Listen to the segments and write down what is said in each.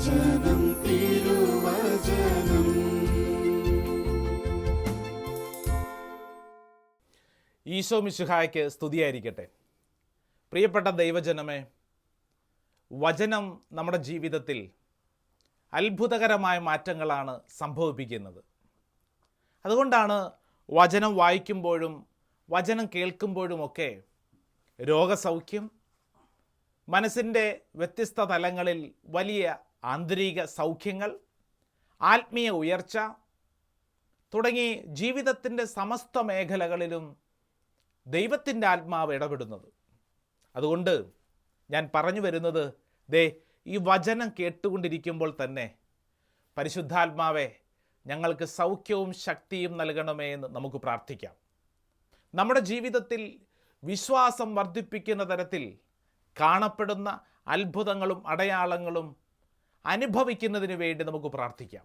ഈശോ മിശുഹായ്ക്ക് സ്തുതിയായിരിക്കട്ടെ. പ്രിയപ്പെട്ട ദൈവജനമേ വചനം നമ്മുടെ ജീവിതത്തിൽ അത്ഭുതകരമായ മാറ്റങ്ങളാണ് സംഭവിപ്പിക്കുന്നത്. അതുകൊണ്ടാണ് വചനം വായിക്കുമ്പോഴും വചനം കേൾക്കുമ്പോഴുമൊക്കെ രോഗസൗഖ്യം മനസ്സിന്റെ വ്യത്യസ്ത തലങ്ങളിൽ വലിയ ആന്തരിക സൗഖ്യങ്ങൾ ആത്മീയ ഉയർച്ച തുടങ്ങി ജീവിതത്തിന്റെ സമസ്ത മേഖലകളിലും ദൈവത്തിന്റെ ആത്മാവ് ഇടപെടുന്നത്. അതുകൊണ്ട് ഞാൻ പറഞ്ഞു വരുന്നത് ദേ ഈ വചനം കേട്ടുകൊണ്ടിരിക്കുമ്പോൾ തന്നെ പരിശുദ്ധാത്മാവെ ഞങ്ങൾക്ക് സൗഖ്യവും ശക്തിയും നൽകണമേ എന്ന് നമുക്ക് പ്രാർത്ഥിക്കാം. നമ്മുടെ ജീവിതത്തിൽ വിശ്വാസം വർദ്ധിപ്പിക്കുന്ന തരത്തിൽ കാണപ്പെടുന്ന അത്ഭുതങ്ങളും അടയാളങ്ങളും അനുഭവിക്കുന്നതിന് വേണ്ടി നമുക്ക് പ്രാർത്ഥിക്കാം.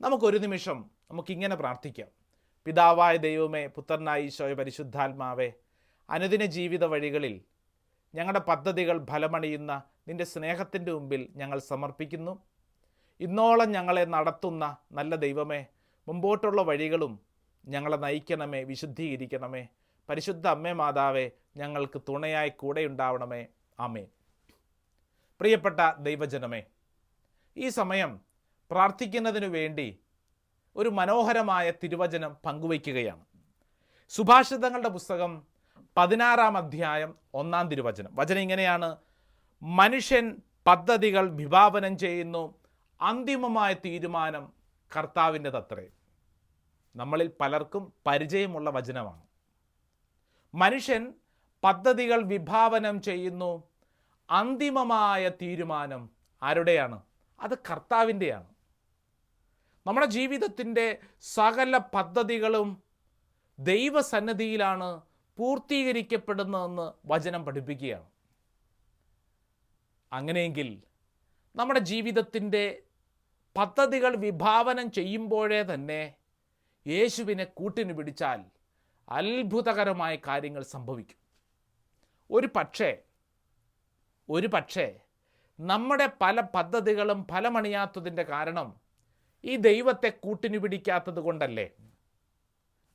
നമുക്കൊരു നിമിഷം നമുക്കിങ്ങനെ പ്രാർത്ഥിക്കാം. പിതാവായ ദൈവമേ പുത്രനായ ഈശോയ പരിശുദ്ധാത്മാവേ അനുദിന ജീവിത വഴികളിൽ ഞങ്ങളുടെ പദ്ധതികൾ ഫലമണിയുന്ന നിന്റെ സ്നേഹത്തിന്റെ മുമ്പിൽ ഞങ്ങൾ സമർപ്പിക്കുന്നു. ഇന്നോളം ഞങ്ങളെ നടത്തുന്ന നല്ല ദൈവമേ മുമ്പോട്ടുള്ള വഴികളും ഞങ്ങളെ നയിക്കണമേ വിശുദ്ധീകരിക്കണമേ. പരിശുദ്ധ അമ്മേ മാതാവേ ഞങ്ങൾക്ക് തുണയായി കൂടെയുണ്ടാവണമേ അമേ പ്രിയപ്പെട്ട ദൈവജനമേ ഈ സമയം പ്രാർത്ഥിക്കുന്നതിനു വേണ്ടി ഒരു മനോഹരമായ തിരുവചനം പങ്കുവയ്ക്കുകയാണ്. സുഭാഷിതങ്ങളുടെ പുസ്തകം പതിനാറാം അധ്യായം ഒന്നാം തിരുവചനം. വചനം ഇങ്ങനെയാണ്. മനുഷ്യൻ പദ്ധതികൾ വിഭാവനം ചെയ്യുന്നു. അന്തിമമായ തീരുമാനം കർത്താവിന്റെ തത്രേ നമ്മളിൽ പലർക്കും പരിചയമുള്ള വചനമാണ്. മനുഷ്യൻ പദ്ധതികൾ വിഭാവനം ചെയ്യുന്നു. അന്തിമമായ തീരുമാനം ആരുടെയാണ്? അത് കർത്താവിന്റെയാണ്. നമ്മുടെ ജീവിതത്തിന്റെ സകല പദ്ധതികളും ദൈവസന്നദ്ധിയിലാണ് പൂർത്തീകരിക്കപ്പെടുന്നതെന്ന് വചനം പഠിപ്പിക്കുകയാണ്. അങ്ങനെയെങ്കിൽ നമ്മുടെ ജീവിതത്തിന്റെ പദ്ധതികൾ വിഭാവനം ചെയ്യുമ്പോഴേ തന്നെ യേശുവിനെ കൂട്ടിന് പിടിച്ചാൽ അത്ഭുതകരമായ കാര്യങ്ങൾ സംഭവിക്കും. ഒരു പക്ഷേ ഒരു പക്ഷേ നമ്മുടെ പല പദ്ധതികളും ഫലമണിയാത്തതിന്റെ കാരണം ഈ ദൈവത്തെ കൂട്ടിനു പിടിക്കാത്തത് കൊണ്ടല്ലേ?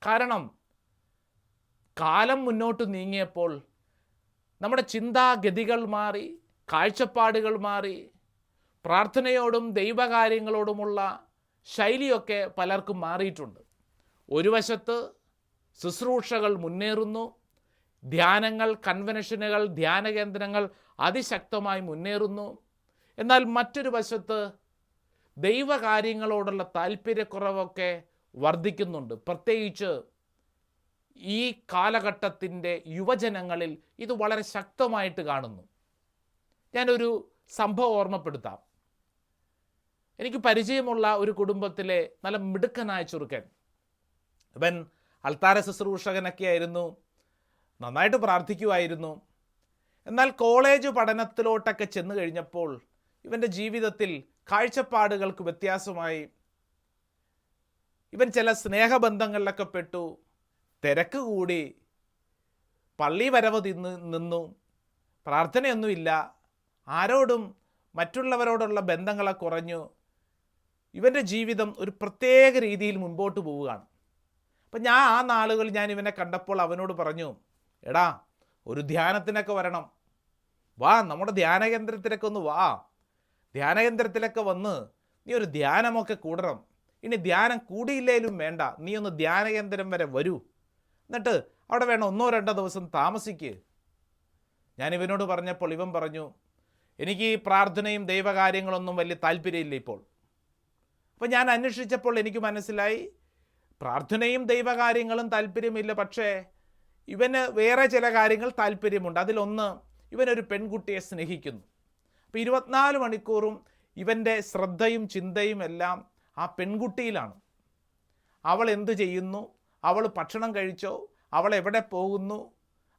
കാരണം കാലം മുന്നോട്ട് നീങ്ങിയപ്പോൾ നമ്മുടെ ചിന്താഗതികൾ മാറി കാഴ്ചപ്പാടുകൾ മാറി പ്രാർത്ഥനയോടും ദൈവകാര്യങ്ങളോടുമുള്ള ശൈലിയൊക്കെ പലർക്കും മാറിയിട്ടുണ്ട്. ഒരു വശത്ത് ശുശ്രൂഷകൾ മുന്നേറുന്നു ധ്യാനങ്ങൾ കൺവെൻഷനുകൾ ധ്യാന കേന്ദ്രങ്ങൾ അതിശക്തമായി മുന്നേറുന്നു. എന്നാൽ മറ്റൊരു വശത്ത് ദൈവകാര്യങ്ങളോടുള്ള താല്പര്യക്കുറവൊക്കെ വർദ്ധിക്കുന്നുണ്ട്. പ്രത്യേകിച്ച് ഈ കാലഘട്ടത്തിന്റെ യുവജനങ്ങളിൽ ഇത് വളരെ ശക്തമായിട്ട് കാണുന്നു. ഞാനൊരു സംഭവം ഓർമ്മപ്പെടുത്താം. എനിക്ക് പരിചയമുള്ള ഒരു കുടുംബത്തിലെ നല്ല മിടുക്കനായ ചെറുക്കൻ. ഇവൻ അൾത്താര ശുശ്രൂഷകനൊക്കെ ആയിരുന്നു നന്നായിട്ട് പ്രാർത്ഥിക്കുമായിരുന്നു എന്നാൽ കോളേജ് പഠനത്തിലോട്ടൊക്കെ ചെന്ന് കഴിഞ്ഞപ്പോൾ ഇവന്റെ ജീവിതത്തിൽ കാഴ്ചപ്പാടുകൾക്ക് വ്യത്യാസമായി. ഇവൻ ചില സ്നേഹബന്ധങ്ങളിലൊക്കെ പെട്ടു. തിരക്ക് കൂടി. പള്ളി വരവ് തിന്ന് നിന്നു. പ്രാർത്ഥനയൊന്നുമില്ല. ആരോടും മറ്റുള്ളവരോടുള്ള ബന്ധങ്ങളെ കുറഞ്ഞു. ഇവന്റെ ജീവിതം ഒരു പ്രത്യേക രീതിയിൽ മുൻപോട്ട് പോവുകയാണ്. അപ്പം ഞാൻ ആ നാളുകൾ ഞാൻ ഇവനെ കണ്ടപ്പോൾ അവനോട് പറഞ്ഞു എടാ ഒരു ധ്യാനത്തിനൊക്കെ വരണം. വാ നമ്മുടെ ധ്യാന കേന്ദ്രത്തിലൊക്കെ ഒന്ന് വാ. ധ്യാന കേന്ദ്രത്തിലൊക്കെ വന്ന് നീ ഒരു ധ്യാനമൊക്കെ കൂടണം. ഇനി ധ്യാനം കൂടിയില്ലേലും വേണ്ട. നീ ഒന്ന് ധ്യാന കേന്ദ്രം വരെ വരൂ. എന്നിട്ട് അവിടെ വേണം ഒന്നോ രണ്ടോ ദിവസം താമസിക്ക്. ഞാൻ ഇവനോട് പറഞ്ഞപ്പോൾ ഇവൻ പറഞ്ഞു എനിക്ക് ഈ പ്രാർത്ഥനയും ദൈവകാര്യങ്ങളൊന്നും വലിയ താല്പര്യമില്ല ഇപ്പോൾ. അപ്പോൾ ഞാൻ അന്വേഷിച്ചപ്പോൾ എനിക്ക് മനസ്സിലായി പ്രാർത്ഥനയും ദൈവകാര്യങ്ങളും താല്പര്യമില്ല പക്ഷേ ഇവന് വേറെ ചില കാര്യങ്ങൾ താല്പര്യമുണ്ട്. അതിലൊന്ന് ഇവനൊരു പെൺകുട്ടിയെ സ്നേഹിക്കുന്നു. അപ്പോൾ ഇരുപത്തിനാല് മണിക്കൂറും ഇവന്റെ ശ്രദ്ധയും ചിന്തയും എല്ലാം ആ പെൺകുട്ടിയിലാണ്. അവൾ എന്ത് ചെയ്യുന്നു? അവൾ ഭക്ഷണം കഴിച്ചോ? അവൾ എവിടെ പോകുന്നു?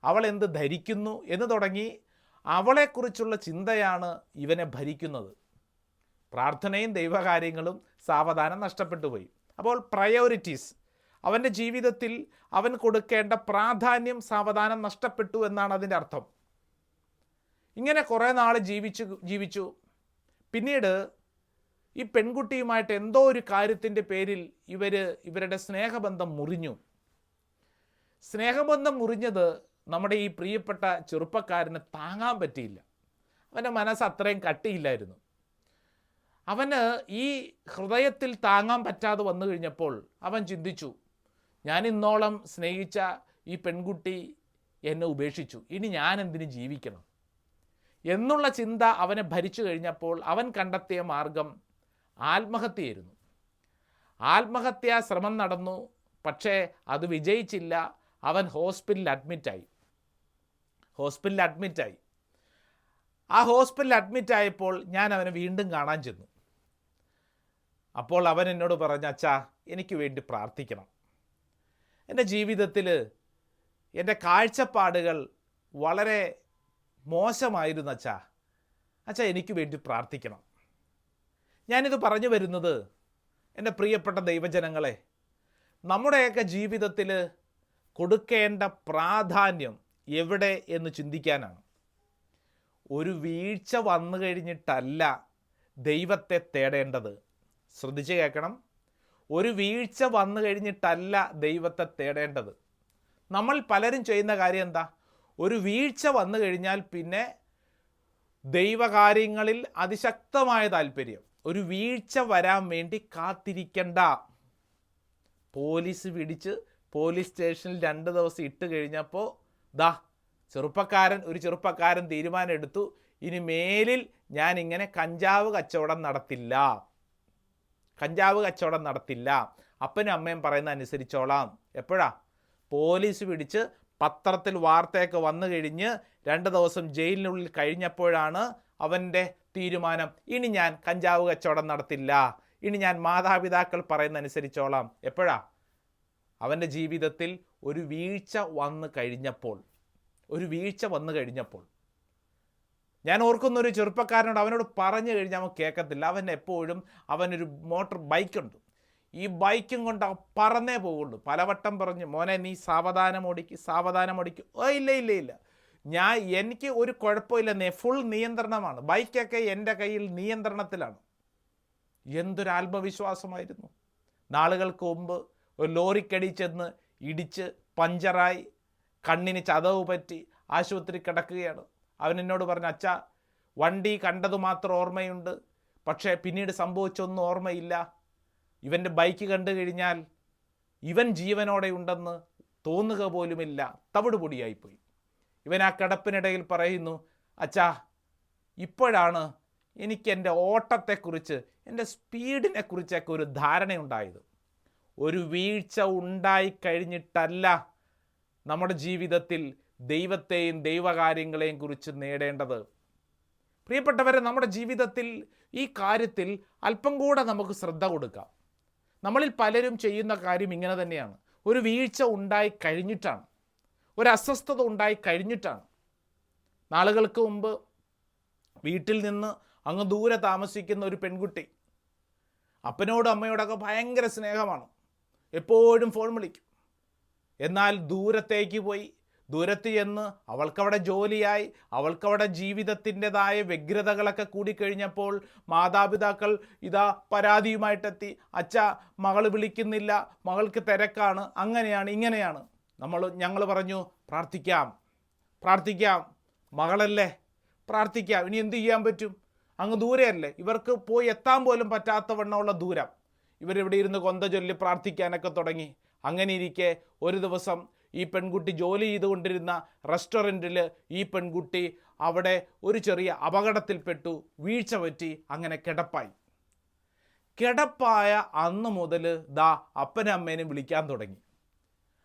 അവൾ എന്ത് ധരിക്കുന്നു? എന്ന് തുടങ്ങി അവളെക്കുറിച്ചുള്ള ചിന്തയാണ് ഇവനെ ഭരിക്കുന്നത്. പ്രാർത്ഥനയും ദൈവകാര്യങ്ങളും സാവധാനം നഷ്ടപ്പെട്ടു പോയി. അപ്പോൾ പ്രയോറിറ്റീസ് അവന്റെ ജീവിതത്തിൽ അവൻ കൊടുക്കേണ്ട പ്രാധാന്യം സാവധാനം നഷ്ടപ്പെട്ടു എന്നാണ് അതിന്റെ അർത്ഥം. ഇങ്ങനെ കുറേ നാൾ ജീവിച്ചു ജീവിച്ചു. പിന്നീട് ഈ പെൺകുട്ടിയുമായിട്ട് എന്തോ ഒരു കാര്യത്തിന്റെ പേരിൽ ഇവർ ഇവരുടെ സ്നേഹബന്ധം മുറിഞ്ഞു. സ്നേഹബന്ധം മുറിഞ്ഞത് നമ്മുടെ ഈ പ്രിയപ്പെട്ട ചെറുപ്പക്കാരന് താങ്ങാൻ പറ്റിയില്ല. അവന്റെ മനസ്സ് അത്രയും കട്ടിയില്ലായിരുന്നു. അവന് ഈ ഹൃദയത്തിൽ താങ്ങാൻ പറ്റാതെ വന്നു കഴിഞ്ഞപ്പോൾ അവൻ ചിന്തിച്ചു ഞാൻ ഇന്നോളം സ്നേഹിച്ച ഈ പെൺകുട്ടി എന്നെ ഉപേക്ഷിച്ചു. ഇനി ഞാൻ എന്തിനു ജീവിക്കണം? എന്നുള്ള ചിന്ത അവനെ ഭരിച്ചു കഴിഞ്ഞപ്പോൾ അവൻ കണ്ടെത്തിയ മാർഗം ആത്മഹത്യയായിരുന്നു. ആത്മഹത്യാ ശ്രമം നടന്നു പക്ഷേ അത് വിജയിച്ചില്ല. അവൻ ഹോസ്പിറ്റലിൽ അഡ്മിറ്റായി. ഹോസ്പിറ്റലിൽ അഡ്മിറ്റായി. ആ ഹോസ്പിറ്റലിൽ അഡ്മിറ്റ് ആയപ്പോൾ ഞാൻ അവനെ വീണ്ടും കാണാൻ ചെന്നു. അപ്പോൾ അവൻ എന്നോട് പറഞ്ഞു അച്ഛാ എനിക്ക് വേണ്ടി പ്രാർത്ഥിക്കണം. എന്റെ ജീവിതത്തിൽ എന്റെ കാഴ്ചപ്പാടുകൾ വളരെ മോശമായിരുന്നു അച്ഛാ. അച്ഛാ എനിക്ക് വേണ്ടി പ്രാർത്ഥിക്കണം. ഞാനിത് പറഞ്ഞു വരുന്നത് എന്റെ പ്രിയപ്പെട്ട ദൈവജനങ്ങളെ നമ്മുടെയൊക്കെ ജീവിതത്തിൽ കൊടുക്കേണ്ട പ്രാധാന്യം എവിടെ എന്ന് ചിന്തിക്കാനാണ്. ഒരു വീഴ്ച വന്നു കഴിഞ്ഞിട്ടല്ല ദൈവത്തെ തേടേണ്ടത്. ശ്രദ്ധിച്ച് കേൾക്കണം. ഒരു വീഴ്ച വന്നു കഴിഞ്ഞിട്ടല്ല ദൈവത്തെ തേടേണ്ടത്. നമ്മൾ പലരും ചെയ്യുന്ന കാര്യം എന്താ? ഒരു വീഴ്ച വന്നു കഴിഞ്ഞാൽ പിന്നെ ദൈവകാര്യങ്ങളിൽ അതിശക്തമായ താല്പര്യം. ഒരു വീഴ്ച വരാൻ വേണ്ടി കാത്തിരിക്കണ്ട. പോലീസ് പിടിച്ച് പോലീസ് സ്റ്റേഷനിൽ രണ്ട് ദിവസം ഇട്ട് കഴിഞ്ഞപ്പോൾ ദാ ചെറുപ്പക്കാരൻ ഒരു ചെറുപ്പക്കാരൻ തീരുമാനമെടുത്തു. ഇനി മേലിൽ ഞാൻ ഇങ്ങനെ കഞ്ചാവ് കച്ചവടം നടത്തില്ല. കഞ്ചാവ് കച്ചവടം നടത്തില്ല. അപ്പനും അമ്മയും പറയുന്ന അനുസരിച്ചോളാം. എപ്പോഴാ? പോലീസ് പിടിച്ച് പത്രത്തിൽ വാർത്തയൊക്കെ വന്നു കഴിഞ്ഞ് രണ്ട് ദിവസം ജയിലിനുള്ളിൽ കഴിഞ്ഞപ്പോഴാണ് അവന്റെ തീരുമാനം. ഇനി ഞാൻ കഞ്ചാവ് കച്ചവടം നടത്തില്ല. ഇനി ഞാൻ മാതാപിതാക്കൾ പറയുന്ന അനുസരിച്ചോളാം. എപ്പോഴാ? അവന്റെ ജീവിതത്തിൽ ഒരു വീഴ്ച വന്നു കഴിഞ്ഞപ്പോൾ. ഒരു വീഴ്ച വന്നു കഴിഞ്ഞപ്പോൾ. ഞാൻ ഓർക്കുന്ന ഒരു ചെറുപ്പക്കാരനോട് അവനോട് പറഞ്ഞു കഴിഞ്ഞാൽ അവൻ കേൾക്കത്തില്ല. അവൻ എപ്പോഴും അവനൊരു മോട്ടോർ ബൈക്കുണ്ട്. ഈ ബൈക്കും കൊണ്ട് അവൻ പറന്നേ പോവുള്ളൂ. പലവട്ടം പറഞ്ഞു മോനെ നീ സാവധാനം ഓടിക്ക് സാവധാനം ഓടിക്ക്. ഓ ഇല്ല ഇല്ല ഇല്ല. ഞാൻ എനിക്ക് ഒരു കുഴപ്പമില്ല നേ ഫുൾ നിയന്ത്രണമാണ്. ബൈക്കൊക്കെ എന്റെ കയ്യിൽ നിയന്ത്രണത്തിലാണ്. എന്തൊരു ആത്മവിശ്വാസമായിരുന്നു. നാളുകൾക്ക് മുമ്പ് ഒരു ലോറിക്കടി ചെന്ന് ഇടിച്ച് പഞ്ചറായി കണ്ണിന് ചതവ് പറ്റി ആശുപത്രി കിടക്കുകയാണ്. അവൻ എന്നോട് പറഞ്ഞു അച്ഛ വണ്ടി കണ്ടത് മാത്രം ഓർമ്മയുണ്ട് പക്ഷേ പിന്നീട് സംഭവിച്ചൊന്നും ഓർമ്മയില്ല. ഇവന്റെ ബൈക്ക് കണ്ടു കഴിഞ്ഞാൽ ഇവൻ ജീവനോടെ ഉണ്ടെന്ന് തോന്നുക പോലുമില്ല. തവിട് പൊടിയായിപ്പോയി ഇവൻ ആ കിടപ്പിനിടയിൽ പറയുന്നു അച്ഛാ ഇപ്പോഴാണ് എനിക്ക് എന്റെ ഓട്ടത്തെക്കുറിച്ച് എന്റെ സ്പീഡിനെ കുറിച്ചൊക്കെ ഒരു ധാരണയുണ്ടായത്. ഒരു വീഴ്ച ഉണ്ടായി കഴിഞ്ഞിട്ടല്ല നമ്മുടെ ജീവിതത്തിൽ ദൈവത്തെയും ദൈവകാര്യങ്ങളെയും കുറിച്ച് നേടേണ്ടത്. പ്രിയപ്പെട്ടവരെ നമ്മുടെ ജീവിതത്തിൽ ഈ കാര്യത്തിൽ അല്പം കൂടെ നമുക്ക് ശ്രദ്ധ കൊടുക്കാം. നമ്മളിൽ പലരും ചെയ്യുന്ന കാര്യം ഇങ്ങനെ തന്നെയാണ്. ഒരു വീഴ്ച ഉണ്ടായി കഴിഞ്ഞിട്ടാണ്. ഒരു അസ്വസ്ഥത ഉണ്ടായി കഴിഞ്ഞിട്ടാണ്. നാളുകൾക്ക് മുമ്പ് വീട്ടിൽ നിന്ന് അങ്ങ് ദൂരെ താമസിക്കുന്ന ഒരു പെൺകുട്ടി അപ്പനോടും അമ്മയോടൊക്കെ ഭയങ്കര സ്നേഹമാണ്. എപ്പോഴും ഫോൺ വിളിക്കും. എന്നാൽ ദൂരത്തേക്ക് പോയി ദൂരത്ത് ചെന്ന് അവൾക്കവിടെ ജോലിയായി അവൾക്കവിടെ ജീവിതത്തിന്റെതായ വ്യഗ്രതകളൊക്കെ കൂടിക്കഴിഞ്ഞപ്പോൾ മാതാപിതാക്കൾ ഇതാ പരാതിയുമായിട്ടെത്തി. അച്ഛ മകൾ വിളിക്കുന്നില്ല മകൾക്ക് തിരക്കാണ് അങ്ങനെയാണ് ഇങ്ങനെയാണ്. നമ്മൾ ഞങ്ങൾ പറഞ്ഞു പ്രാർത്ഥിക്കാം പ്രാർത്ഥിക്കാം മകളല്ലേ പ്രാർത്ഥിക്കാം ഇനി എന്ത് ചെയ്യാൻ പറ്റും? അങ്ങ് ദൂരെയല്ലേ ഇവർക്ക് പോയി എത്താൻ പോലും പറ്റാത്ത വണ്ണമുള്ള ദൂരം. ഇവരിവിടെ ഇരുന്ന് കൊന്ത ചൊല്ലി പ്രാർത്ഥിക്കാനൊക്കെ തുടങ്ങി. അങ്ങനെ ഇരിക്കെ ഒരു ദിവസം ഈ പെൺകുട്ടി ജോലി ചെയ്തുകൊണ്ടിരുന്ന റെസ്റ്റോറന്റിൽ ഈ പെൺകുട്ടി അവിടെ ഒരു ചെറിയ അപകടത്തിൽപ്പെട്ടു വീഴ്ച പറ്റി അങ്ങനെ കിടപ്പായി. കിടപ്പായ അന്ന് മുതൽ ദാ അപ്പനും അമ്മേനും വിളിക്കാൻ തുടങ്ങി.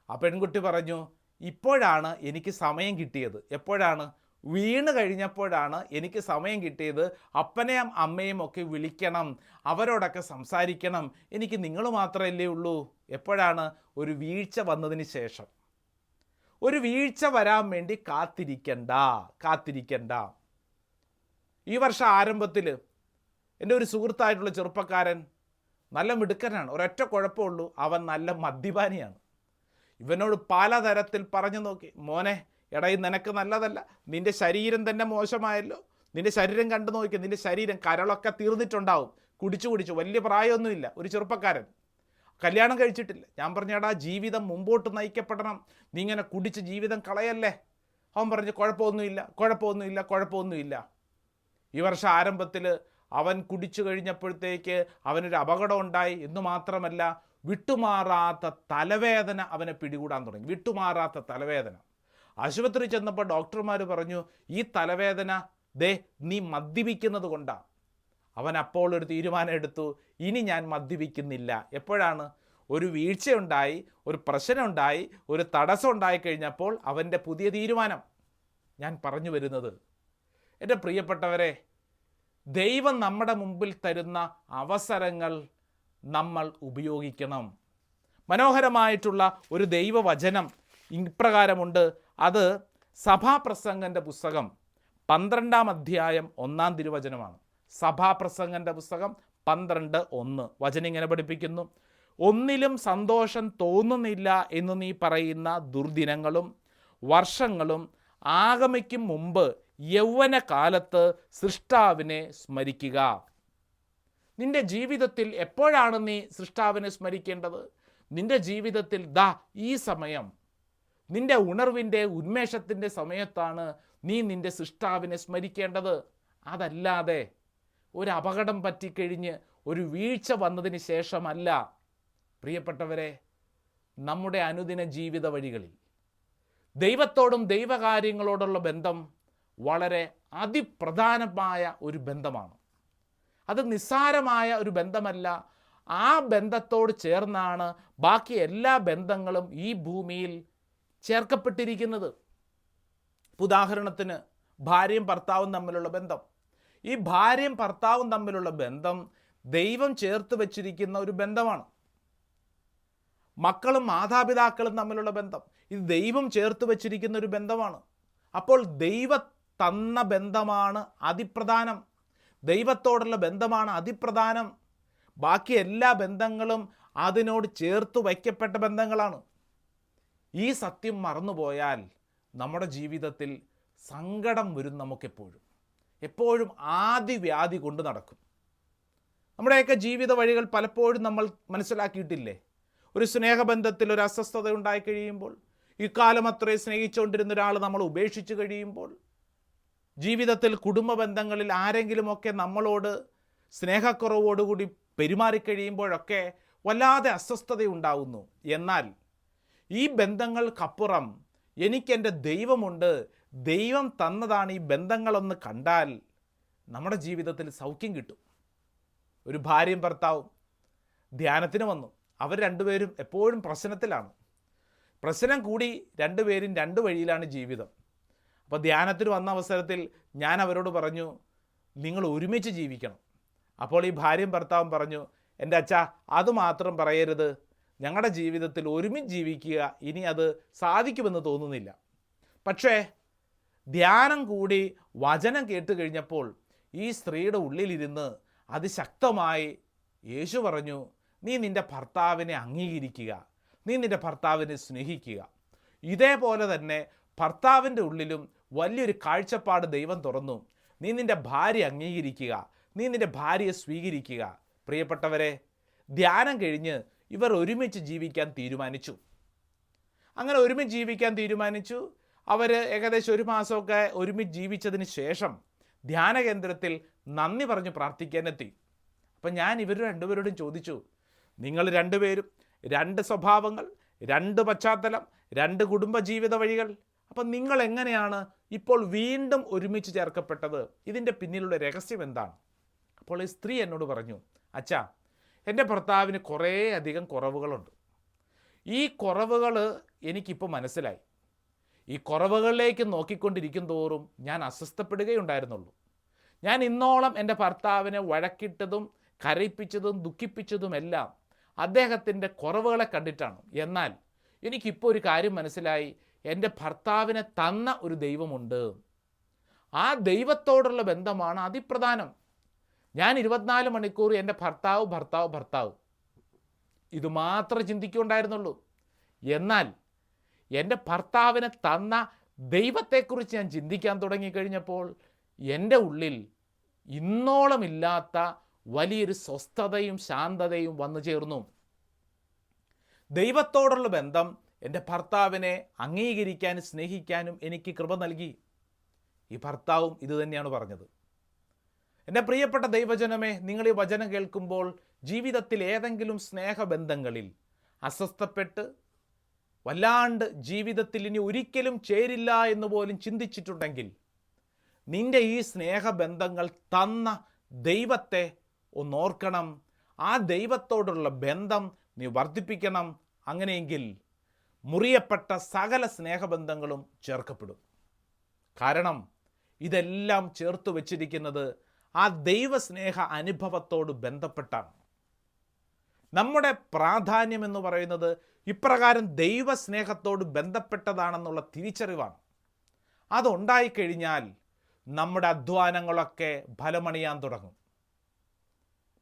ആ പെൺകുട്ടി പറഞ്ഞു ഇപ്പോഴാണ് എനിക്ക് സമയം കിട്ടിയത്. എപ്പോഴാണ്? വീണ് കഴിഞ്ഞപ്പോഴാണ് എനിക്ക് സമയം കിട്ടിയത്. അപ്പനെയും അമ്മയും ഒക്കെ വിളിക്കണം. അവരോടൊക്കെ സംസാരിക്കണം. എനിക്ക് നിങ്ങൾ മാത്രമല്ലേ ഉള്ളൂ. എപ്പോഴാണ്? ഒരു വീഴ്ച വന്നതിന് ശേഷം. ഒരു വീഴ്ച വരാൻ വേണ്ടി കാത്തിരിക്കണ്ട കാത്തിരിക്കണ്ട. ഈ വർഷം ആരംഭത്തിൽ എന്റെ ഒരു സുഹൃത്തായിട്ടുള്ള ചെറുപ്പക്കാരൻ നല്ല മിടുക്കനാണ്. ഒരൊറ്റ കുഴപ്പമുള്ളൂ അവൻ നല്ല മദ്യപാനിയാണ്. ഇവനോട് പലതരത്തിൽ പറഞ്ഞു നോക്കി. മോനെ എടാ നിനക്ക് നല്ലതല്ല. നിന്റെ ശരീരം തന്നെ മോശമായല്ലോ. നിന്റെ ശരീരം കണ്ടു നോക്കി. നിന്റെ ശരീരം കരളൊക്കെ തീർന്നിട്ടുണ്ടാവും. കുടിച്ചു കുടിച്ചു. വലിയ പ്രായമൊന്നുമില്ല. ഒരു ചെറുപ്പക്കാരൻ. കല്യാണം കഴിച്ചിട്ടില്ല. ഞാൻ പറഞ്ഞാടാ ജീവിതം മുമ്പോട്ട് നയിക്കപ്പെടണം. നീ ഇങ്ങനെ കുടിച്ച് ജീവിതം കളയല്ലേ? അവൻ പറഞ്ഞു കുഴപ്പമൊന്നുമില്ല കുഴപ്പമൊന്നുമില്ല കുഴപ്പമൊന്നുമില്ല. ഈ വർഷം ആരംഭത്തിൽ അവൻ കുടിച്ചു കഴിഞ്ഞപ്പോഴത്തേക്ക് അവനൊരു അപകടം ഉണ്ടായി. എന്ന് മാത്രമല്ല വിട്ടുമാറാത്ത തലവേദന അവനെ പിടികൂടാൻ തുടങ്ങി. വിട്ടുമാറാത്ത തലവേദന. ആശുപത്രി ചെന്നപ്പോൾ ഡോക്ടർമാർ പറഞ്ഞു ഈ തലവേദന ദേ നീ മദ്യപിക്കുന്നത് കൊണ്ടാണ് അവൻ അപ്പോൾ ഒരു തീരുമാനം എടുത്തു ഇനി ഞാൻ മദ്യപിക്കുന്നില്ല. എപ്പോഴാണ്? ഒരു വീഴ്ചയുണ്ടായി ഒരു പ്രശ്നമുണ്ടായി ഒരു തടസ്സം ഉണ്ടായി കഴിഞ്ഞപ്പോൾ അവന്റെ പുതിയ തീരുമാനം. ഞാൻ പറഞ്ഞു വരുന്നത് എന്റെ പ്രിയപ്പെട്ടവരെ ദൈവം നമ്മുടെ മുമ്പിൽ തരുന്ന അവസരങ്ങൾ നമ്മൾ ഉപയോഗിക്കണം. മനോഹരമായിട്ടുള്ള ഒരു ദൈവവചനം ഇപ്രകാരമുണ്ട്. അത് സഭാപ്രസംഗന്റെ പുസ്തകം പന്ത്രണ്ടാം അധ്യായം ഒന്നാം തിരുവചനമാണ്. സഭാപ്രസംഗന്റെ പുസ്തകം പന്ത്രണ്ട് ഒന്ന്. വചനം ഇങ്ങനെ പഠിപ്പിക്കുന്നു. ഒന്നിലും സന്തോഷം തോന്നുന്നില്ല എന്ന് നീ പറയുന്ന ദുർദിനങ്ങളും വർഷങ്ങളും ആഗമിക്കും മുമ്പ് യൗവന കാലത്ത് സൃഷ്ടാവിനെ സ്മരിക്കുക. നിന്റെ ജീവിതത്തിൽ എപ്പോഴാണ് നീ സൃഷ്ടാവിനെ സ്മരിക്കേണ്ടത്? നിന്റെ ജീവിതത്തിൽ ദാ ഈ സമയം. നിന്റെ ഉണർവിന്റെ ഉന്മേഷത്തിന്റെ സമയത്താണ് നീ നിന്റെ സൃഷ്ടാവിനെ സ്മരിക്കേണ്ടത്. അതല്ലാതെ ഒരു അപകടം പറ്റിക്കഴിഞ്ഞ് ഒരു വീഴ്ച വന്നതിന് ശേഷമല്ല. പ്രിയപ്പെട്ടവരെ നമ്മുടെ അനുദിന ജീവിത വഴികളിൽ ദൈവത്തോടും ദൈവകാര്യങ്ങളോടുള്ള ബന്ധം വളരെ അതിപ്രധാനമായ ഒരു ബന്ധമാണ്. അത് നിസ്സാരമായ ഒരു ബന്ധമല്ല. ആ ബന്ധത്തോട് ചേർന്നാണ് ബാക്കി എല്ലാ ബന്ധങ്ങളും ഈ ഭൂമിയിൽ ചേർക്കപ്പെട്ടിരിക്കുന്നത്. ഉദാഹരണത്തിന് ഭാര്യയും ഭർത്താവും തമ്മിലുള്ള ബന്ധം. ഈ ഭാര്യയും ഭർത്താവും തമ്മിലുള്ള ബന്ധം ദൈവം ചേർത്ത് വച്ചിരിക്കുന്ന ഒരു ബന്ധമാണ്. മക്കളും മാതാപിതാക്കളും തമ്മിലുള്ള ബന്ധം. ഇത് ദൈവം ചേർത്ത് വച്ചിരിക്കുന്ന ഒരു ബന്ധമാണ്. അപ്പോൾ ദൈവ തന്ന ബന്ധമാണ് അതിപ്രധാനം. ദൈവത്തോടുള്ള ബന്ധമാണ് അതിപ്രധാനം. ബാക്കി എല്ലാ ബന്ധങ്ങളും അതിനോട് ചേർത്ത് വയ്ക്കപ്പെട്ട ബന്ധങ്ങളാണ്. ഈ സത്യം മറന്നുപോയാൽ നമ്മുടെ ജീവിതത്തിൽ സങ്കടം വരും നമുക്കെപ്പോഴും. എപ്പോഴും ആദിവ്യാധി കൊണ്ട് നടക്കും. നമ്മുടെയൊക്കെ ജീവിത വഴികൾ പലപ്പോഴും നമ്മൾ മനസ്സിലാക്കിയിട്ടില്ലേ? ഒരു സ്നേഹബന്ധത്തിൽ ഒരു അസ്വസ്ഥത ഉണ്ടായി കഴിയുമ്പോൾ ഇക്കാലം അത്രയും സ്നേഹിച്ചുകൊണ്ടിരുന്ന ഒരാൾ നമ്മൾ ഉപേക്ഷിച്ച് കഴിയുമ്പോൾ ജീവിതത്തിൽ കുടുംബ ബന്ധങ്ങളിൽ ആരെങ്കിലുമൊക്കെ നമ്മളോട് സ്നേഹക്കുറവോടുകൂടി പെരുമാറിക്കഴിയുമ്പോഴൊക്കെ വല്ലാതെ അസ്വസ്ഥതയുണ്ടാവുന്നു എന്നാൽ ഈ ബന്ധങ്ങൾക്കപ്പുറം എനിക്കെന്റെ ദൈവമുണ്ട് ദൈവം തന്നതാണ് ഈ ബന്ധങ്ങളൊന്ന് കണ്ടാൽ നമ്മുടെ ജീവിതത്തിൽ സൗഖ്യം കിട്ടും. ഒരു ഭാര്യയും ഭർത്താവും ധ്യാനത്തിന് വന്നു. അവർ രണ്ടുപേരും എപ്പോഴും പ്രശ്നത്തിലാണ്. പ്രശ്നം കൂടി രണ്ടുപേരും രണ്ട് വഴിയിലാണ് ജീവിതം. അപ്പോൾ ധ്യാനത്തിന് വന്ന അവസരത്തിൽ ഞാൻ അവരോട് പറഞ്ഞു നിങ്ങൾ ഒരുമിച്ച് ജീവിക്കണം. അപ്പോൾ ഈ ഭാര്യയും ഭർത്താവും പറഞ്ഞു എന്റെ അച്ഛ അത് മാത്രം പറയരുത്. ഞങ്ങളുടെ ജീവിതത്തിൽ ഒരുമിച്ച് ജീവിക്കുക ഇനി അത് സാധിക്കുമെന്ന് തോന്നുന്നില്ല. പക്ഷേ ധ്യാനം കൂടി വചനം കേട്ട് കഴിഞ്ഞപ്പോൾ ഈ സ്ത്രീയുടെ ഉള്ളിലിരുന്ന് അതിശക്തമായി യേശു പറഞ്ഞു നീ നിന്റെ ഭർത്താവിനെ അംഗീകരിക്കുക. നീ നിന്റെ ഭർത്താവിനെ സ്നേഹിക്കുക. ഇതേപോലെ തന്നെ ഭർത്താവിന്റെ ഉള്ളിലും വലിയൊരു കാഴ്ചപ്പാട് ദൈവം തുറന്നു. നീ നിന്റെ ഭാര്യ അംഗീകരിക്കുക. നീ നിന്റെ ഭാര്യയെ സ്വീകരിക്കുക. പ്രിയപ്പെട്ടവരെ ധ്യാനം കഴിഞ്ഞ് ഇവർ ഒരുമിച്ച് ജീവിക്കാൻ തീരുമാനിച്ചു. അങ്ങനെ ഒരുമിച്ച് ജീവിക്കാൻ തീരുമാനിച്ചു. അവർ ഏകദേശം ഒരു മാസമൊക്കെ ഒരുമിച്ച് ജീവിച്ചതിന് ശേഷം ധ്യാന കേന്ദ്രത്തിൽ നന്ദി പറഞ്ഞ് പ്രാർത്ഥിക്കാനെത്തി അപ്പം ഞാൻ ഇവർ രണ്ടുപേരോടും ചോദിച്ചു നിങ്ങൾ രണ്ടുപേരും രണ്ട് സ്വഭാവങ്ങൾ രണ്ട് പശ്ചാത്തലം രണ്ട് കുടുംബജീവിത വഴികൾ അപ്പം നിങ്ങൾ എങ്ങനെയാണ് ഇപ്പോൾ വീണ്ടും ഒരുമിച്ച് ചേർക്കപ്പെട്ടത്? ഇതിന്റെ പിന്നിലുള്ള രഹസ്യം എന്താണ്? അപ്പോൾ ഈ സ്ത്രീ എന്നോട് പറഞ്ഞു അച്ഛാ എന്റെ ഭർത്താവിന് കുറേ അധികം കുറവുകളുണ്ട്. ഈ കുറവുകൾ എനിക്കിപ്പോൾ മനസ്സിലായി. ഈ കുറവുകളിലേക്ക് നോക്കിക്കൊണ്ടിരിക്കും തോറും ഞാൻ അസ്വസ്ഥപ്പെടുകയുണ്ടായിരുന്നുള്ളൂ. ഞാൻ ഇന്നോളം എന്റെ ഭർത്താവിനെ വഴക്കിട്ടതും കരയിപ്പിച്ചതും ദുഃഖിപ്പിച്ചതുമെല്ലാം അദ്ദേഹത്തിന്റെ കുറവുകളെ കണ്ടിട്ടാണ്. എന്നാൽ എനിക്കിപ്പോൾ ഒരു കാര്യം മനസ്സിലായി. എന്റെ ഭർത്താവിനെ തന്ന ഒരു ദൈവമുണ്ട്. ആ ദൈവത്തോടുള്ള ബന്ധമാണ് അതിപ്രധാനം. ഞാൻ ഇരുപത്തിനാല് മണിക്കൂർ എന്റെ ഭർത്താവ് ഭർത്താവ് ഭർത്താവ്. ഇത് മാത്രമേ ചിന്തിക്കുണ്ടായിരുന്നുള്ളൂ എന്നാൽ എന്റെ ഭർത്താവിനെ തന്ന ദൈവത്തെക്കുറിച്ച് ഞാൻ ചിന്തിക്കാൻ തുടങ്ങിക്കഴിഞ്ഞപ്പോൾ എന്റെ ഉള്ളിൽ ഇന്നോളമില്ലാത്ത വലിയൊരു സ്വസ്ഥതയും ശാന്തതയും വന്നു ചേർന്നു. ദൈവത്തോടുള്ള ബന്ധം എന്റെ ഭർത്താവിനെ അംഗീകരിക്കാനും സ്നേഹിക്കാനും എനിക്ക് കൃപ നൽകി. ഈ ഭർത്താവും ഇതുതന്നെയാണ് പറഞ്ഞത്. എന്റെ പ്രിയപ്പെട്ട ദൈവജനമേ നിങ്ങൾ ഈ വചനം കേൾക്കുമ്പോൾ ജീവിതത്തിൽ ഏതെങ്കിലും സ്നേഹബന്ധങ്ങളിൽ അസ്വസ്ഥപ്പെട്ട് വല്ലാണ്ട് ജീവിതത്തിൽ ഇനി ഒരിക്കലും ചേരില്ല എന്ന് പോലും ചിന്തിച്ചിട്ടുണ്ടെങ്കിൽ നിന്റെ ഈ സ്നേഹബന്ധങ്ങൾ തന്ന ദൈവത്തെ ഒന്നോർക്കണം. ആ ദൈവത്തോടുള്ള ബന്ധം നീ വർദ്ധിപ്പിക്കണം. അങ്ങനെയെങ്കിൽ മുറിയപ്പെട്ട സകല സ്നേഹബന്ധങ്ങളും ചേർക്കപ്പെടും. കാരണം ഇതെല്ലാം ചേർത്ത് വച്ചിരിക്കുന്നത് ആ ദൈവസ്നേഹ അനുഭവത്തോട് ബന്ധപ്പെട്ടാണ്. നമ്മുടെ പ്രാധാന്യം എന്ന് പറയുന്നത് ഇപ്രകാരം ദൈവസ്നേഹത്തോട് ബന്ധപ്പെട്ടതാണെന്നുള്ള തിരിച്ചറിവാണ്. അതുണ്ടായിക്കഴിഞ്ഞാൽ നമ്മുടെ അധ്വാനങ്ങളൊക്കെ ഫലമണിയാൻ തുടങ്ങും.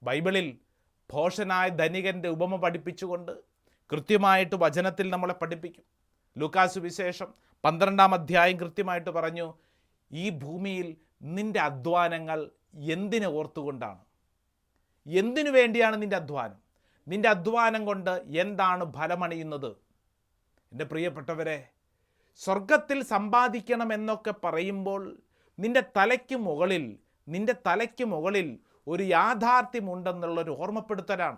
ബൈബിളിൽ ഭോഷനായ ധനികന്റെ ഉപമ പഠിപ്പിച്ചുകൊണ്ട് കൃത്യമായിട്ട് വചനത്തിൽ നമ്മളെ പഠിപ്പിക്കും. ലൂക്കാസ് വിശേഷം പന്ത്രണ്ടാം അധ്യായം കൃത്യമായിട്ട് പറഞ്ഞു ഈ ഭൂമിയിൽ നിന്റെ അധ്വാനങ്ങൾ എന്തിനെ ഓർത്തുകൊണ്ടാണ്? എന്തിനു വേണ്ടിയാണ് നിന്റെ അധ്വാനം? നിന്റെ അധ്വാനം കൊണ്ട് എന്താണ് ഫലമണിയുന്നത്? എന്റെ പ്രിയപ്പെട്ടവരെ സ്വർഗത്തിൽ സമ്പാദിക്കണം എന്നൊക്കെ പറയുമ്പോൾ നിന്റെ തലയ്ക്ക് മുകളിൽ നിന്റെ തലയ്ക്ക് മുകളിൽ ഒരു യാഥാർത്ഥ്യമുണ്ടെന്നുള്ളൊരു ഓർമ്മപ്പെടുത്തലാണ്.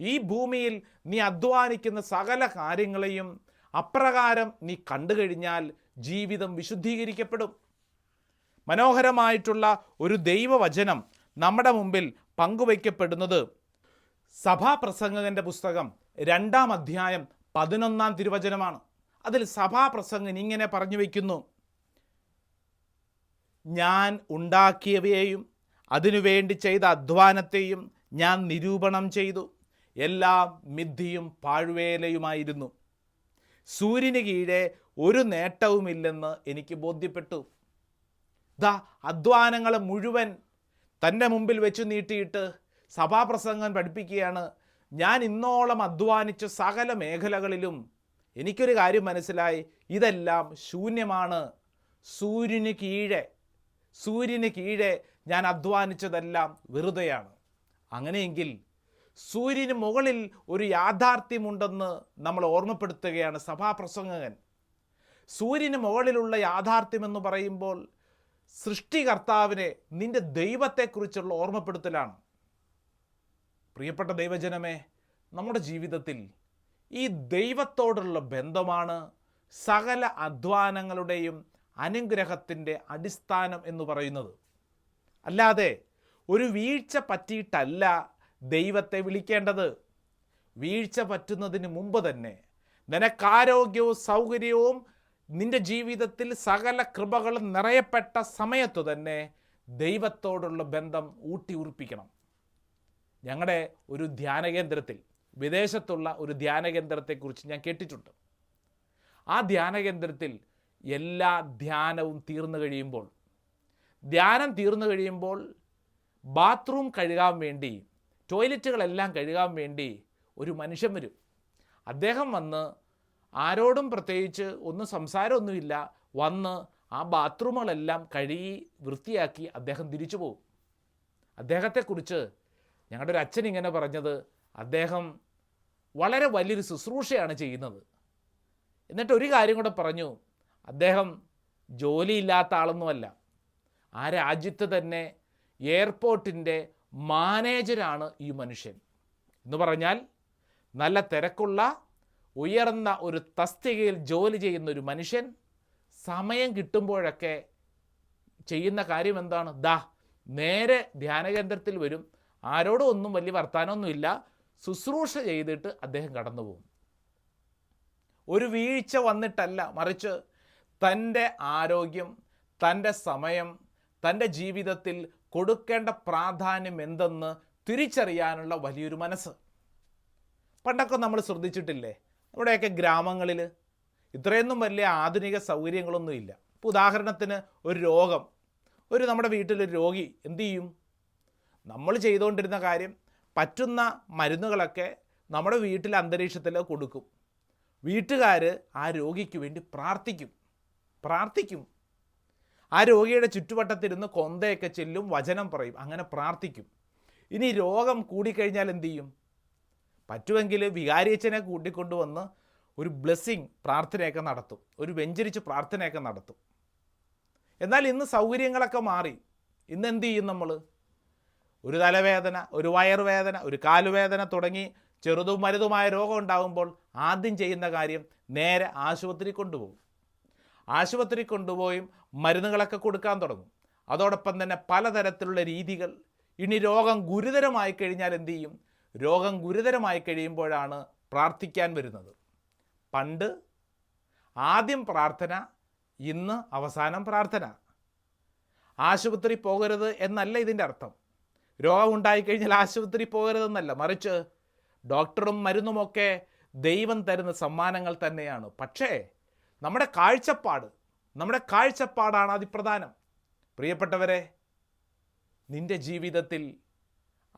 ഈ ഭൂമിയിൽ നീ അധ്വാനിക്കുന്ന സകല കാര്യങ്ങളെയും അപ്രകാരം നീ കണ്ടു കഴിഞ്ഞാൽ ജീവിതം വിശുദ്ധീകരിക്കപ്പെടും. മനോഹരമായിട്ടുള്ള ഒരു ദൈവവചനം നമ്മുടെ മുമ്പിൽ പങ്കുവയ്ക്കപ്പെടുന്നത് സഭാപ്രസംഗകന്റെ പുസ്തകം രണ്ടാം അധ്യായം പതിനൊന്നാം തിരുവചനമാണ്. അതിൽ സഭാപ്രസംഗൻ ഇങ്ങനെ പറഞ്ഞു വയ്ക്കുന്നു ഞാൻ ഉണ്ടാക്കിയവയെയും അതിനുവേണ്ടി ചെയ്ത അധ്വാനത്തെയും ഞാൻ നിരൂപണം ചെയ്തു. എല്ലാം മിഥ്യയും പാഴ്വേലയുമായിരുന്നു. സൂര്യന് കീഴെ ഒരു നേട്ടവുമില്ലെന്ന് എനിക്ക് ബോധ്യപ്പെട്ടു. ദാ അധ്വാനങ്ങൾ മുഴുവൻ തന്റെ മുമ്പിൽ വെച്ച് നീട്ടിയിട്ട് സഭാപ്രസംഗം പഠിപ്പിക്കുകയാണ്. ഞാൻ ഇന്നോളം അധ്വാനിച്ച സകല മേഖലകളിലും എനിക്കൊരു കാര്യം മനസ്സിലായി. ഇതെല്ലാം ശൂന്യമാണ്. സൂര്യന് കീഴെ സൂര്യന് കീഴെ ഞാൻ അധ്വാനിച്ചതെല്ലാം വെറുതെയാണ്. അങ്ങനെയെങ്കിൽ സൂര്യന് മുകളിൽ ഒരു യാഥാർത്ഥ്യമുണ്ടെന്ന് നമ്മൾ ഓർമ്മപ്പെടുത്തുകയാണ് സഭാപ്രസംഗകൻ. സൂര്യന് മുകളിലുള്ള യാഥാർത്ഥ്യമെന്ന് പറയുമ്പോൾ സൃഷ്ടികർത്താവിനെ നിന്റെ ദൈവത്തെക്കുറിച്ചുള്ള ഓർമ്മപ്പെടുത്തലാണ്. പ്രിയപ്പെട്ട ദൈവജനമേ നമ്മുടെ ജീവിതത്തിൽ ഈ ദൈവത്തോടുള്ള ബന്ധമാണ് സകല അധ്വാനങ്ങളുടെയും അനുഗ്രഹത്തിന്റെ അടിസ്ഥാനം എന്ന് പറയുന്നത്. അല്ലാതെ ഒരു വീഴ്ച പറ്റിയിട്ടല്ല ദൈവത്തെ വിളിക്കേണ്ടത്. വീഴ്ച പറ്റുന്നതിന് മുമ്പ് തന്നെ നിനക്കാരോഗ്യവും സൗകര്യവും നിന്റെ ജീവിതത്തിൽ സകല കൃപകളും നിറയപ്പെട്ട സമയത്തു തന്നെ ദൈവത്തോടുള്ള ബന്ധം ഊട്ടി ഉറപ്പിക്കണം ഞങ്ങളുടെ ഒരു ധ്യാന കേന്ദ്രത്തിൽ വിദേശത്തുള്ള ഒരു ധ്യാന കേന്ദ്രത്തെക്കുറിച്ച് ഞാൻ കേട്ടിട്ടുണ്ട്. ആ ധ്യാന കേന്ദ്രത്തിൽ എല്ലാ ധ്യാനവും തീർന്നു കഴിയുമ്പോൾ ധ്യാനം തീർന്നു കഴിയുമ്പോൾ ബാത്റൂം കഴുകാൻ വേണ്ടി ടോയ്ലറ്റുകളെല്ലാം കഴുകാൻ വേണ്ടി ഒരു മനുഷ്യൻ വരും. അദ്ദേഹം വന്ന് ആരോടും പ്രത്യേകിച്ച് ഒന്നും സംസാരമൊന്നുമില്ല. വന്ന് ആ ബാത്റൂമുകളെല്ലാം കഴുകി വൃത്തിയാക്കി അദ്ദേഹം തിരിച്ചു പോകും. അദ്ദേഹത്തെക്കുറിച്ച് ഞങ്ങളുടെ ഒരു അച്ഛൻ ഇങ്ങനെ പറഞ്ഞത് അദ്ദേഹം വളരെ വലിയൊരു ശുശ്രൂഷയാണ് ചെയ്യുന്നത്. എന്നിട്ട് ഒരു കാര്യം കൂടെ പറഞ്ഞു അദ്ദേഹം ജോലിയില്ലാത്ത ആളൊന്നുമല്ല. ആ രാജ്യത്ത് തന്നെ എയർപോർട്ടിന്റെ മാനേജരാണ് ഈ മനുഷ്യൻ. എന്ന് പറഞ്ഞാൽ നല്ല തിരക്കുള്ള ഉയർന്ന ഒരു തസ്തികയിൽ ജോലി ചെയ്യുന്ന ഒരു മനുഷ്യൻ സമയം കിട്ടുമ്പോഴൊക്കെ ചെയ്യുന്ന കാര്യം എന്താണ്? ദാ നേരെ ധ്യാനകേന്ദ്രത്തിൽ വരും. ആരോടും ഒന്നും വലിയ വർത്തമാനമൊന്നുമില്ല ശുശ്രൂഷ ചെയ്തിട്ട് അദ്ദേഹം കടന്നു പോകും ഒരു വീഴ്ച വന്നിട്ടല്ല മറിച്ച് തന്റെ ആരോഗ്യം തന്റെ സമയം തന്റെ ജീവിതത്തിൽ കൊടുക്കേണ്ട പ്രാധാന്യം എന്തെന്ന് തിരിച്ചറിയാനുള്ള വലിയൊരു മനസ്സ്. പണ്ടൊക്കെ നമ്മൾ ശ്രദ്ധിച്ചിട്ടില്ലേ? നമ്മുടെയൊക്കെ ഗ്രാമങ്ങളിൽ ഇത്രയൊന്നും വലിയ ആധുനിക സൗകര്യങ്ങളൊന്നുമില്ല. ഇപ്പോൾ ഉദാഹരണത്തിന് ഒരു രോഗം. ഒരു നമ്മുടെ വീട്ടിലൊരു രോഗി എന്തു ചെയ്യും? നമ്മൾ ചെയ്തുകൊണ്ടിരുന്ന കാര്യം പറ്റുന്ന മരുന്നുകളൊക്കെ നമ്മുടെ വീട്ടിലെ അന്തരീക്ഷത്തിൽ കൊടുക്കും. വീട്ടുകാർ ആ രോഗിക്ക് വേണ്ടി പ്രാർത്ഥിക്കും. പ്രാർത്ഥിക്കും. ആ രോഗിയുടെ ചുറ്റുവട്ടത്തിരുന്ന് കൊന്തയൊക്കെ ചെല്ലും വചനം പറയും അങ്ങനെ പ്രാർത്ഥിക്കും. ഇനി രോഗം കൂടിക്കഴിഞ്ഞാൽ എന്തു ചെയ്യും? പറ്റുമെങ്കിൽ വികാരിയച്ഛനെ കൂട്ടിക്കൊണ്ടുവന്ന് ഒരു ബ്ലെസ്സിങ് പ്രാർത്ഥനയൊക്കെ നടത്തും. ഒരു വെഞ്ചരിച്ച് പ്രാർത്ഥനയൊക്കെ നടത്തും. എന്നാൽ ഇന്ന് സൗകര്യങ്ങളൊക്കെ മാറി. ഇന്ന് എന്ത് ചെയ്യും നമ്മൾ? ഒരു തലവേദന ഒരു വയറുവേദന ഒരു കാലുവേദന തുടങ്ങി ചെറുതും വലുതുമായ രോഗം ഉണ്ടാകുമ്പോൾ ആദ്യം ചെയ്യുന്ന കാര്യം നേരെ ആശുപത്രി കൊണ്ടുപോകും. ആശുപത്രി കൊണ്ടുപോയും മരുന്നുകളൊക്കെ കൊടുക്കാൻ തുടങ്ങും. അതോടൊപ്പം തന്നെ പലതരത്തിലുള്ള രീതികൾ. ഇനി രോഗം ഗുരുതരമായി കഴിഞ്ഞാൽ എന്തു ചെയ്യും? രോഗം ഗുരുതരമായി കഴിയുമ്പോഴാണ് പ്രാർത്ഥിക്കാൻ വരുന്നത്. പണ്ട് ആദ്യം പ്രാർത്ഥന ഇന്ന് അവസാനം പ്രാർത്ഥന. ആശുപത്രി പോകരുത് എന്നല്ല ഇതിന്റെ അർത്ഥം. രോഗം ഉണ്ടായിക്കഴിഞ്ഞാൽ ആശുപത്രി പോകരുതെന്നല്ല മറിച്ച് ഡോക്ടറും മരുന്നുമൊക്കെ ദൈവം തരുന്ന സമ്മാനങ്ങൾ തന്നെയാണ്. പക്ഷേ നമ്മുടെ കാഴ്ചപ്പാട് നമ്മുടെ കാഴ്ചപ്പാടാണ് അതിപ്രധാനം. പ്രിയപ്പെട്ടവരെ നിന്റെ ജീവിതത്തിൽ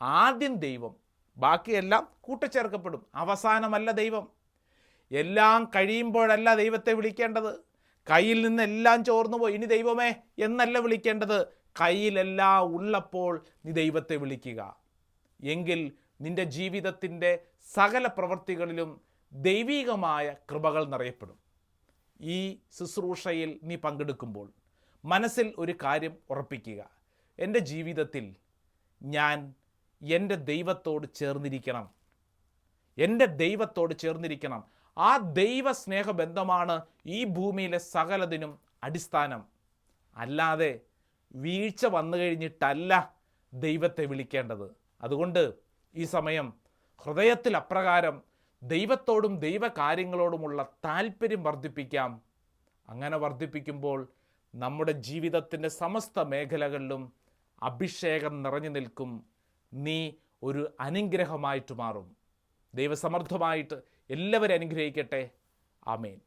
ആദ്യം ദൈവം ബാക്കിയെല്ലാം കൂട്ടിച്ചേർക്കപ്പെടും. അവസാനമല്ല ദൈവം. എല്ലാം കഴിയുമ്പോഴല്ല ദൈവത്തെ വിളിക്കേണ്ടത്. കയ്യിൽ നിന്ന് എല്ലാം ചോർന്നു പോയി ഇനി ദൈവമേ എന്നല്ല വിളിക്കേണ്ടത്. കയ്യിലെല്ലാം ഉള്ളപ്പോൾ നീ ദൈവത്തെ വിളിക്കുക. എങ്കിൽ നിന്റെ ജീവിതത്തിന്റെ സകല പ്രവൃത്തികളിലും ദൈവീകമായ കൃപകൾ നിറയപ്പെടും. ഈ ശുശ്രൂഷയിൽ നീ പങ്കെടുക്കുമ്പോൾ മനസ്സിൽ ഒരു കാര്യം ഉറപ്പിക്കുക. എന്റെ ജീവിതത്തിൽ ഞാൻ എന്റെ ദൈവത്തോട് ചേർന്നിരിക്കണം. എന്റെ ദൈവത്തോട് ചേർന്നിരിക്കണം. ആ ദൈവ സ്നേഹബന്ധമാണ് ഈ ഭൂമിയിലെ സകലതിനും അടിസ്ഥാനം. അല്ലാതെ വീഴ്ച വന്നു കഴിഞ്ഞിട്ടല്ല ദൈവത്തെ വിളിക്കേണ്ടത്. അതുകൊണ്ട് ഈ സമയം ഹൃദയത്തിൽ അപ്രകാരം ദൈവത്തോടും ദൈവകാര്യങ്ങളോടുമുള്ള താല്പര്യം വർദ്ധിപ്പിക്കാം. അങ്ങനെ വർദ്ധിപ്പിക്കുമ്പോൾ നമ്മുടെ ജീവിതത്തിന്റെ സമസ്ത മേഖലകളിലും അഭിഷേകം നിറഞ്ഞു നിൽക്കും. നീ ഒരു അനുഗ്രഹമായിട്ട് മാറും. ദൈവസമർത്ഥമായിട്ട് എല്ലാവരും അനുഗ്രഹിക്കട്ടെ. ആമേൻ.